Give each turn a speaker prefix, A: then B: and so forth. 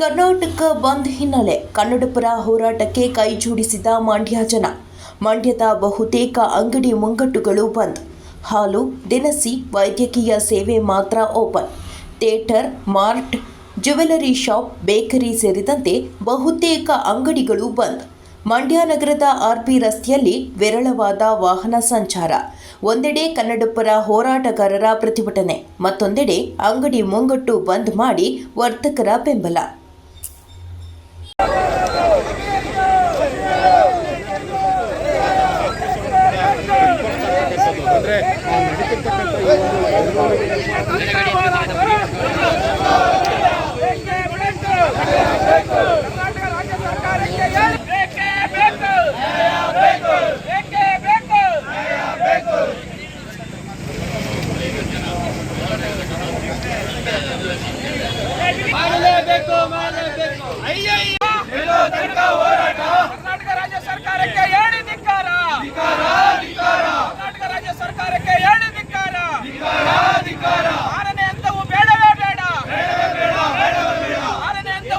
A: ಕರ್ನಾಟಕ ಬಂದ್ ಹಿನ್ನೆಲೆ ಕನ್ನಡಪರ ಹೋರಾಟಕ್ಕೆ ಕೈ ಜೋಡಿಸಿದ ಮಂಡ್ಯ ಜನ. ಮಂಡ್ಯದ ಬಹುತೇಕ ಅಂಗಡಿ ಮುಂಗಟ್ಟುಗಳು ಬಂದ್. ಹಾಲು, ದಿನಸಿ, ವೈದ್ಯಕೀಯ ಸೇವೆ ಮಾತ್ರ open. Theatre, mart jewellery shop, bakery ಸೇರಿದಂತೆ ಬಹುತೇಕ ಅಂಗಡಿಗಳು ಬಂದ್. ಮಂಡ್ಯ ನಗರದ ಆರ್ಪಿ ರಸ್ತೆಯಲ್ಲಿ ವಿರಳವಾದ ವಾಹನ ಸಂಚಾರ. ಒಂದೆಡೆ ಕನ್ನಡಪರ ಹೋರಾಟಗಾರರ ಪ್ರತಿಭಟನೆ, ಮತ್ತೊಂದೆಡೆ ಅಂಗಡಿ ಮುಂಗಟ್ಟು ಬಂದ್ ಮಾಡಿ ವರ್ತಕರ ಬೆಂಬಲ.
B: ಅಂದ್ರೆ ಆ ನಡೀತಿರ್ತಕ್ಕಂಥ ಈ ಒಂದು
C: ಕರ್ನಾಟಕ ರಾಜ್ಯ ಸರ್ಕಾರಕ್ಕೆ ಬೇಕೇ ಬೇಕು ಬೇಕೇ ಬೇಕು ಮಾಡಲೇಬೇಕು ಮಾಡಲೇಬೇಕು ಅಯ್ಯಯ್ಯ